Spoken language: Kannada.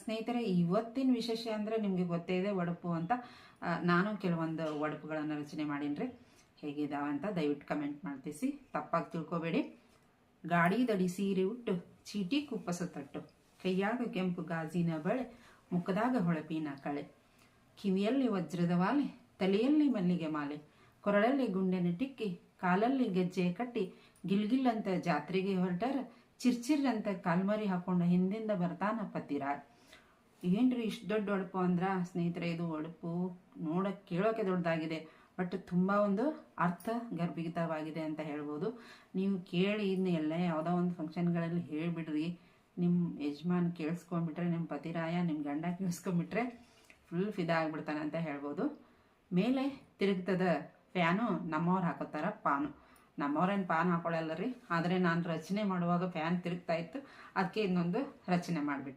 ಸ್ನೇಹಿತರೆ, ಇವತ್ತಿನ ವಿಶೇಷ ಅಂದರೆ ನಿಮಗೆ ಗೊತ್ತೇ ಇದೆ, ಒಡಪು ಅಂತ. ನಾನು ಕೆಲವೊಂದು ಒಡಪುಗಳನ್ನು ರಚನೆ ಮಾಡೀನಿ ಹೇಗಿದಾವ ಅಂತ ದಯವಿಟ್ಟು ಕಮೆಂಟ್ ಮಾಡ್ತೀಸಿ. ತಪ್ಪಾಗಿ ತಿಳ್ಕೊಬೇಡಿ. ಗಾಡಿ ದಡಿ ಸೀರೆ ಉಟ್ಟು, ಚೀಟಿ ಕುಪ್ಪಸ ತಟ್ಟು, ಕೈಯಾಗ ಕೆಂಪು ಗಾಜಿನ ಬಳೆ, ಮುಖದಾಗ ಹೊಳಪಿನ ಕಳೆ, ಕಿವಿಯಲ್ಲಿ ವಜ್ರದ ವಾಲೆ, ತಲೆಯಲ್ಲಿ ಮಲ್ಲಿಗೆ ಮಾಲೆ, ಕೊರಳಲ್ಲಿ ಗುಂಡೆನ ಟಿಕ್ಕಿ, ಕಾಲಲ್ಲಿ ಗೆಜ್ಜೆ ಕಟ್ಟಿ, ಗಿಲ್ಗಿಲ್ಲಂತ ಜಾತ್ರೆಗೆ ಹೊರಟಾರ ಚಿರ್ಚಿರ್ರಂತ ಕಾಲ್ಮರಿ ಹಾಕೊಂಡು ಹಿಂದಿಂದ ಬರ್ತಾನ ಪತಿರಾಳ್ ಏನ್ರಿ ಇಷ್ಟು ದೊಡ್ಡ ಒಡಪು ಅಂದ್ರ? ಸ್ನೇಹಿತರೆ, ಇದು ಒಡಪು ನೋಡಕ್ ಕೇಳೋಕೆ ದೊಡ್ಡದಾಗಿದೆ, ಬಟ್ ತುಂಬಾ ಒಂದು ಅರ್ಥ ಗರ್ಭಿತವಾಗಿದೆ ಅಂತ ಹೇಳ್ಬೋದು. ನೀವು ಕೇಳಿ ಇದನ್ನ ಎಲ್ಲ ಯಾವುದೋ ಒಂದು ಫಂಕ್ಷನ್ಗಳಲ್ಲಿ ಹೇಳ್ಬಿಡ್ರಿ. ನಿಮ್ಮ ಯಜಮಾನ್ ಕೇಳಿಸ್ಕೊಂಡ್ಬಿಟ್ರೆ ನಿಮ್ಮ ಪತಿರಾಯ ನಿಮ್ಮ ಗಂಡ ಕೇಳಿಸ್ಕೊಂಡ್ಬಿಟ್ರೆ ಫುಲ್ ಫಿದಾ ಆಗ್ಬಿಡ್ತಾನೆ ಅಂತ ಹೇಳ್ಬೋದು. ಮೇಲೆ ತಿರುಗ್ತದ ಫ್ಯಾನು, ನಮ್ಮವ್ರು ಹಾಕೋತಾರ ಪಾನು. ನಮ್ಮವ್ರೇನು ಪ್ಯಾನ್ ಹಾಕೊಳ್ಳಲ್ಲ ರೀ ಆದರೆ ನಾನು ರಚನೆ ಮಾಡುವಾಗ ಫ್ಯಾನ್ ತಿರುಗ್ತಾ ಇತ್ತು. ಅದಕ್ಕೆ ಇನ್ನೊಂದು ರಚನೆ ಮಾಡಿಬಿಟ್ಟೆ.